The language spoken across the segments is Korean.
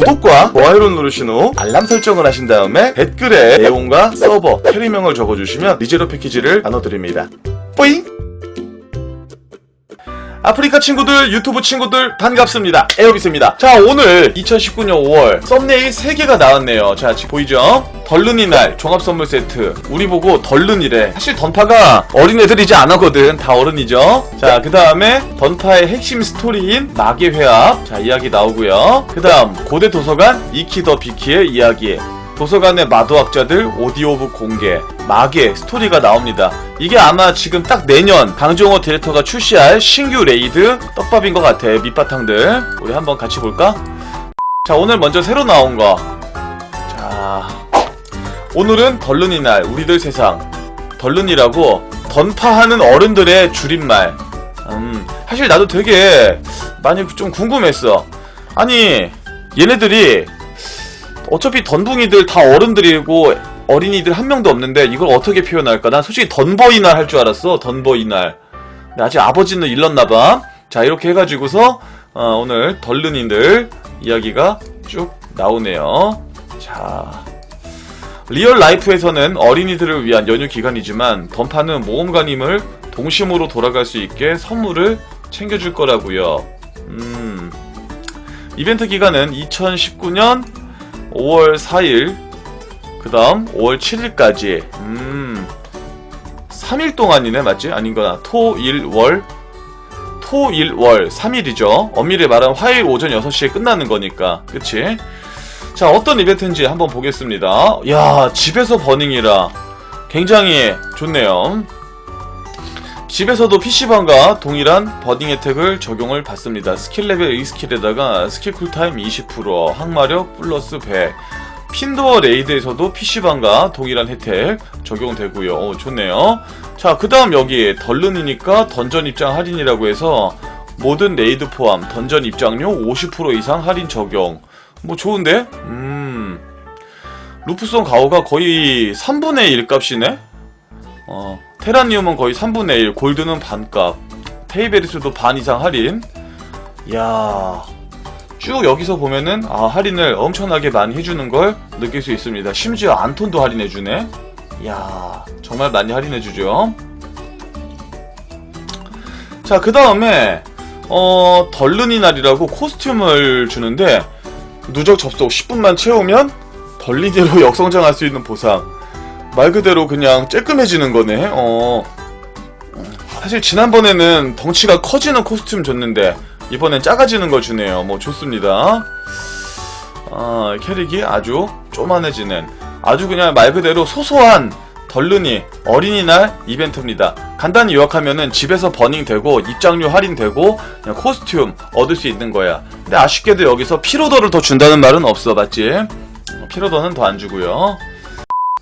구독과 좋아요를 누르신 후 알람 설정을 하신 다음에 댓글에 내용과 서버, 캐리명을 적어주시면 리제로 패키지를 나눠드립니다. 뿌잉! 아프리카 친구들, 유튜브 친구들 반갑습니다. 에어비스입니다. 자, 오늘 2019년 5월 썸네일 3개가 나왔네요. 자, 지금 보이죠? 덜른이 날 종합 선물 세트. 우리 보고 덜른이래. 사실 던파가 어린애들이지 않았거든. 다 어른이죠. 자, 그 다음에 던파의 핵심 스토리인 마계 회합. 자, 이야기 나오고요. 그 다음 고대 도서관 이키 더 비키의 이야기. 도서관의 마도학자들 오디오북 공개 마계 스토리가 나옵니다. 이게 아마 지금 딱 내년 강정호 디렉터가 출시할 신규 레이드 떡밥인 것 같아 밑바탕들 우리 한번 같이 볼까? 자 오늘 먼저 새로 나온 거. 자 오늘은 덜른이 날 우리들 세상 덜른이라고 던파하는 어른들의 줄임말. 음 사실 나도 되게 많이 좀 궁금했어. 아니 얘네들이 어차피 던붕이들 다 어른들이고 어린이들 한 명도 없는데 이걸 어떻게 표현할까? 난 솔직히 던버이날 할 줄 알았어. 던버이날. 근데 아직 아버지는 일렀나봐. 자 이렇게 해가지고서 어, 오늘 덜른이들 이야기가 쭉 나오네요. 자 리얼 라이프에서는 어린이들을 위한 연휴 기간이지만 던파는 모험가님을 동심으로 돌아갈 수 있게 선물을 챙겨줄 거라고요. 음 이벤트 기간은 2019년 5월 4일, 그 다음 5월 7일까지, 음, 3일 동안이네, 맞지? 아닌거나, 토, 일, 월, 토, 일, 월, 3일이죠. 엄밀히 말하면 화요일 오전 6시에 끝나는 거니까, 그치? 자, 어떤 이벤트인지 한번 보겠습니다. 야, 집에서 버닝이라 굉장히 좋네요. 집에서도 PC방과 동일한 버딩 혜택을 적용을 받습니다. 스킬 레벨 2스킬에다가 스킬 쿨타임 20%, 항마력 플러스 100. 핀도어 레이드에서도 PC방과 동일한 혜택 적용되고요. 오, 좋네요. 자, 그 다음 여기 덜른이니까 던전 입장 할인이라고 해서 모든 레이드 포함 던전 입장료 50% 이상 할인 적용. 뭐 좋은데? 음. 루프송 가오가 거의 3분의 1 값이네? 어, 테라니움은 거의 3분의 1, 골드는 반값, 테이베리스도 반 이상 할인. 이야, 쭉 여기서 보면은, 아, 할인을 엄청나게 많이 해주는 걸 느낄 수 있습니다. 심지어 안톤도 할인해주네? 이야, 정말 많이 할인해주죠. 자, 그 다음에, 어, 덜른이 날이라고 코스튬을 주는데, 누적 접속 10분만 채우면, 덜린이로 역성장할 수 있는 보상. 말 그대로 그냥 쬐끔해지는 거네. 어. 사실 지난번에는 덩치가 커지는 코스튬 줬는데 이번엔 작아지는 걸 주네요. 뭐 좋습니다. 아, 캐릭이 아주 쪼만해지는 아주 그냥 말 그대로 소소한 덜른이 어린이날 이벤트입니다. 간단히 요약하면은 집에서 버닝되고 입장료 할인되고 코스튬 얻을 수 있는 거야. 근데 아쉽게도 여기서 피로더를 더 준다는 말은 없어, 맞지? 어, 피로더는 더 안 주고요.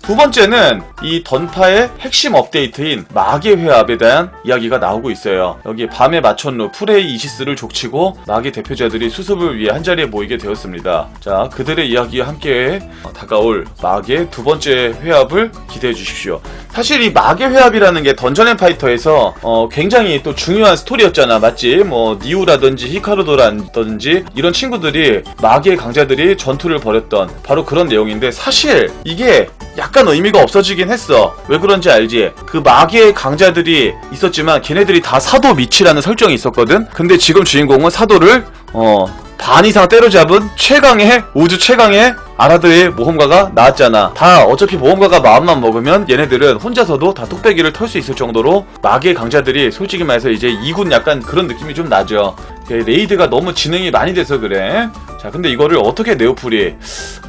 두 번째는 이 던파의 핵심 업데이트인 마계 회합에 대한 이야기가 나오고 있어요. 여기 밤에 마천루 프레이 이시스를 족치고 마계 대표자들이 수습을 위해 한자리에 모이게 되었습니다. 자, 그들의 이야기와 함께 다가올 마계 두 번째 회합을 기대해 주십시오. 사실 이 마계 회합이라는 게 던전 앤 파이터에서 어, 굉장히 또 중요한 스토리였잖아. 맞지? 뭐 니우라든지 히카루도라든지 이런 친구들이 마계 강자들이 전투를 벌였던 바로 그런 내용인데 사실 이게 약간 의미가 없어지긴 했어. 왜 그런지 알지? 그 마계의 강자들이 있었지만 걔네들이 다 사도 미치라는 설정이 있었거든? 근데 지금 주인공은 사도를, 어, 반 이상 때려잡은 최강의, 우주 최강의 아라드의 모험가가 나왔잖아. 다 어차피 모험가가 마음만 먹으면 얘네들은 혼자서도 다 뚝배기를 털 수 있을 정도로 마계 강자들이 솔직히 말해서 이제 2군 약간 그런 느낌이 좀 나죠. 레이드가 너무 진행이 많이 돼서 그래. 자, 근데 이거를 어떻게 네오플이,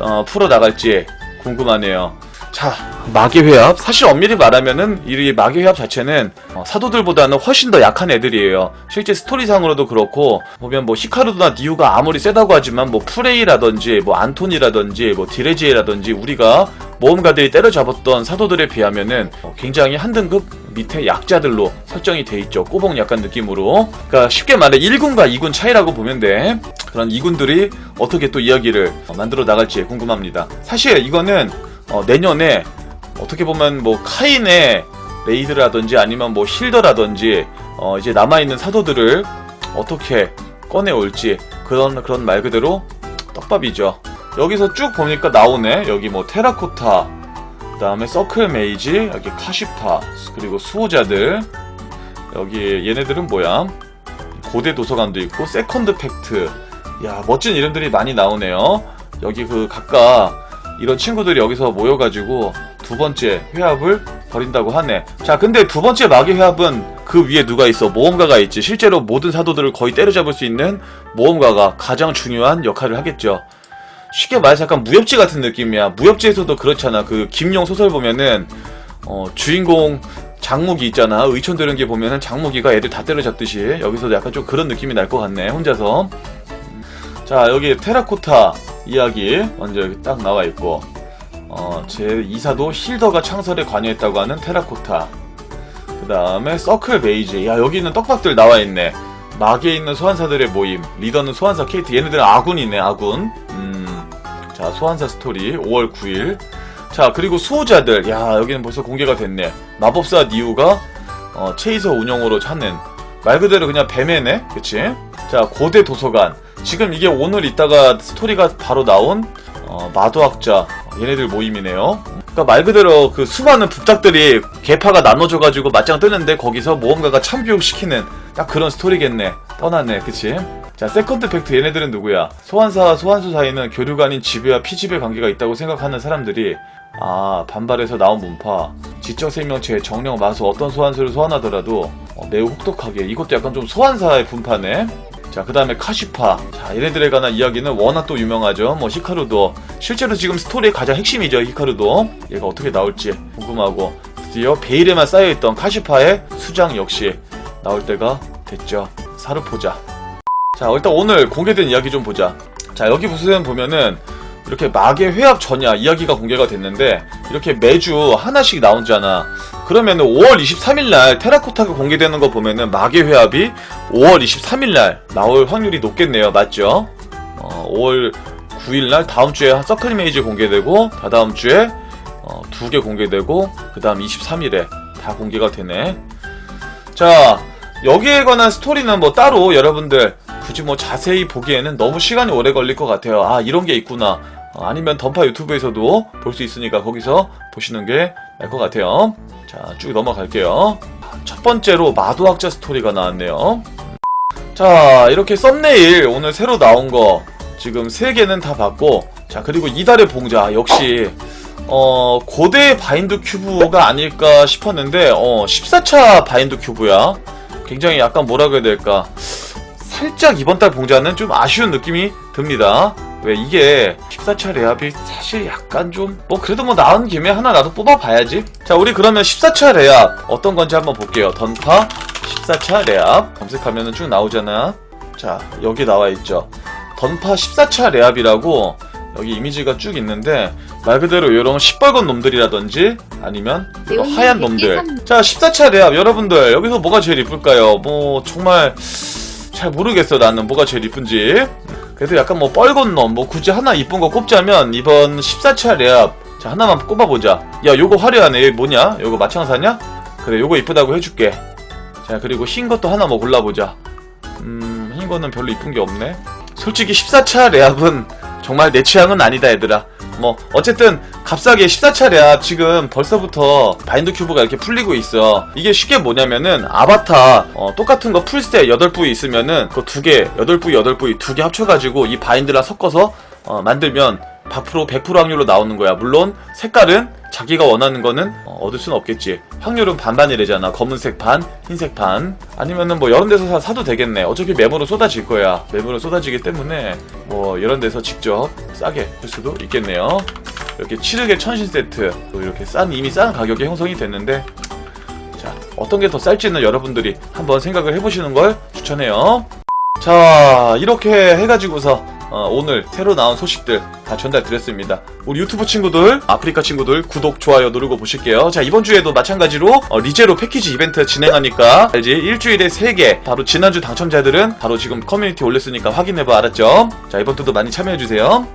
어, 풀어 나갈지 궁금하네요. 자, 마계 회합. 사실 엄밀히 말하면은 이 마계 회합 자체는 어, 사도들보다는 훨씬 더 약한 애들이에요. 실제 스토리상으로도 그렇고 보면 뭐 히카루나 니우가 아무리 세다고 하지만 뭐 프레이라든지 뭐 안톤이라든지 뭐 디레지에라든지 우리가 모험가들이 때려잡았던 사도들에 비하면은 어, 굉장히 한 등급 밑에 약자들로 설정이 돼 있죠. 꼬봉 약간 느낌으로. 그러니까 쉽게 말해 1군과 2군 차이라고 보면 돼. 그런 2군들이 어떻게 또 이야기를 어, 만들어 나갈지 궁금합니다. 사실 이거는 어, 내년에 어떻게 보면 뭐 카인의 레이드라든지 아니면 뭐 힐더라든지 어, 이제 남아있는 사도들을 어떻게 꺼내올지 그런 그런 말 그대로 떡밥이죠. 여기서 쭉 보니까 나오네. 여기 뭐 테라코타, 그 다음에 서클 메이지, 여기 카시파, 그리고 수호자들. 여기 얘네들은 뭐야? 고대 도서관도 있고 세컨드 팩트. 야 멋진 이름들이 많이 나오네요. 여기 그 각각 이런 친구들이 여기서 모여가지고 두 번째 회합을 벌인다고 하네. 자, 근데 두 번째 마귀 회합은 그 위에 누가 있어? 모험가가 있지. 실제로 모든 사도들을 거의 때려잡을 수 있는 모험가가 가장 중요한 역할을 하겠죠. 쉽게 말해서 약간 무협지 같은 느낌이야. 무협지에서도 그렇잖아. 그 김용 소설 보면은 어, 주인공 장무기 있잖아. 의천도령기 보면은 장무기가 애들 다 때려잡듯이 여기서도 약간 좀 그런 느낌이 날 것 같네. 혼자서. 자, 여기 테라코타 이야기 먼저 여기 딱 나와 있고 어, 제 2사도 힐더가 창설에 관여했다고 하는 테라코타. 그 다음에 서클 베이지. 야, 여기 있는 떡밥들 나와 있네. 막에 있는 소환사들의 모임. 리더는 소환사 케이트. 얘네들은 아군이네, 아군. 음. 자, 소환사 스토리. 5월 9일. 자, 그리고 수호자들. 야, 여기는 벌써 공개가 됐네. 마법사 니우가, 어, 체이서 운영으로 찾는. 말 그대로 그냥 뱀애네? 그치? 자, 고대 도서관. 지금 이게 오늘 있다가 스토리가 바로 나온, 어, 마도학자. 얘네들 모임이네요. 그러니까 말 그대로 그 수많은 북작들이 개파가 나눠져가지고 맞짱 뜨는데 거기서 모험가가 참교육시키는 딱 그런 스토리겠네. 떠났네, 그치? 자, 세컨드 팩트 얘네들은 누구야? 소환사와 소환수 사이는 교류가 아닌 지배와 피지배 관계가 있다고 생각하는 사람들이 아, 반발해서 나온 문파. 지적 생명체, 정령, 마수 어떤 소환수를 소환하더라도 어, 매우 혹독하게 이것도 약간 좀 소환사의 분파네. 자, 그 다음에 카시파. 자, 얘네들에 관한 이야기는 워낙 또 유명하죠. 뭐, 히카루도. 실제로 지금 스토리의 가장 핵심이죠, 히카루도. 얘가 어떻게 나올지 궁금하고. 드디어 베일에만 쌓여있던 카시파의 수장 역시 나올 때가 됐죠. 사르포자. 자, 일단 오늘 공개된 이야기 좀 보자. 자, 여기 무슨 보면은 이렇게 막의 회합 전야 이야기가 공개가 됐는데 이렇게 매주 하나씩 나오잖아. 그러면은 5월 23일 날 테라코타가 공개되는 거 보면은 막의 회합이 5월 23일 날 나올 확률이 높겠네요. 맞죠? 어, 5월 9일 날 다음 주에 서클 메이지 공개되고 다다음 주에 어, 두 개 공개되고 그 다음 23일에 다 공개가 되네. 자, 여기에 관한 스토리는 뭐 따로 여러분들 굳이 뭐 자세히 보기에는 너무 시간이 오래 걸릴 것 같아요. 아, 이런 게 있구나. 어, 아니면 던파 유튜브에서도 볼 수 있으니까 거기서 보시는 게 나을 것 같아요. 자, 쭉 넘어갈게요. 첫 번째로 마도학자 스토리가 나왔네요. 자, 이렇게 썸네일 오늘 새로 나온 거 지금 세 개는 다 봤고, 자, 그리고 이달의 봉자 역시 어, 고대 바인드 큐브가 아닐까 싶었는데, 어, 14차 바인드 큐브야. 굉장히 약간 뭐라고 해야 될까. 살짝 이번 달 봉자는 좀 아쉬운 느낌이 듭니다. 왜 이게 14차 레압이 사실 약간 좀, 뭐 그래도 뭐 나온 김에 하나 나도 뽑아봐야지. 자, 우리 그러면 14차 레압 어떤 건지 한번 볼게요. 던파 14차 레압 검색하면은 쭉 나오잖아. 자, 여기 나와 있죠. 던파 14차 레압이라고 여기 이미지가 쭉 있는데 말 그대로 이런 시뻘건 놈들이라든지 아니면 이거 네오님 하얀 놈들 산- 자 14차 레압 여러분들 여기서 뭐가 제일 이쁠까요 뭐 정말 잘 모르겠어 나는 뭐가 제일 이쁜지 그래도 약간 뭐 뻘건 놈 뭐 굳이 하나 이쁜 거 꼽자면 이번 14차 레압 자 하나만 꼽아보자. 야 요거 화려하네. 얘 뭐냐? 요거 마창사냐? 그래 요거 이쁘다고 해줄게. 자 그리고 흰 것도 하나 뭐 골라보자. 음, 흰 거는 별로 이쁜 게 없네. 솔직히 14차 레압은 정말 내 취향은 아니다, 얘들아. 뭐, 어쨌든, 값싸게 14차 레압 지금 벌써부터 바인드 큐브가 이렇게 풀리고 있어. 이게 쉽게 뭐냐면은, 아바타, 어, 똑같은 거 풀스테 8부위 있으면은, 그 두 개, 8부위, 8부위 두 개 합쳐가지고 이 바인드랑 섞어서, 어, 만들면, 100% 100% 확률로 나오는 거야. 물론, 색깔은 자기가 원하는 거는 어, 얻을 수는 없겠지. 확률은 반반이래잖아. 검은색 반, 흰색 반. 아니면은 뭐 이런 데서 사, 사도 되겠네. 어차피 매물로 쏟아질 거야. 매물로 쏟아지기 때문에 뭐 이런 데서 직접 싸게 줄 수도 있겠네요. 이렇게 7흑의 천신 세트. 또 이렇게 싼 이미 싼 가격에 형성이 됐는데 자, 어떤 게 더 쌀지는 여러분들이 한번 생각을 해보시는 걸 추천해요. 자, 이렇게 해가지고서 어, 오늘 새로 나온 소식들 다 전달드렸습니다. 우리 유튜브 친구들, 아프리카 친구들 구독, 좋아요 누르고 보실게요. 자, 이번 주에도 마찬가지로 어, 리제로 패키지 이벤트 진행하니까 알지? 일주일에 3개. 바로 지난주 당첨자들은 바로 지금 커뮤니티 올렸으니까 확인해봐, 알았죠? 자, 이번 주도 많이 참여해주세요.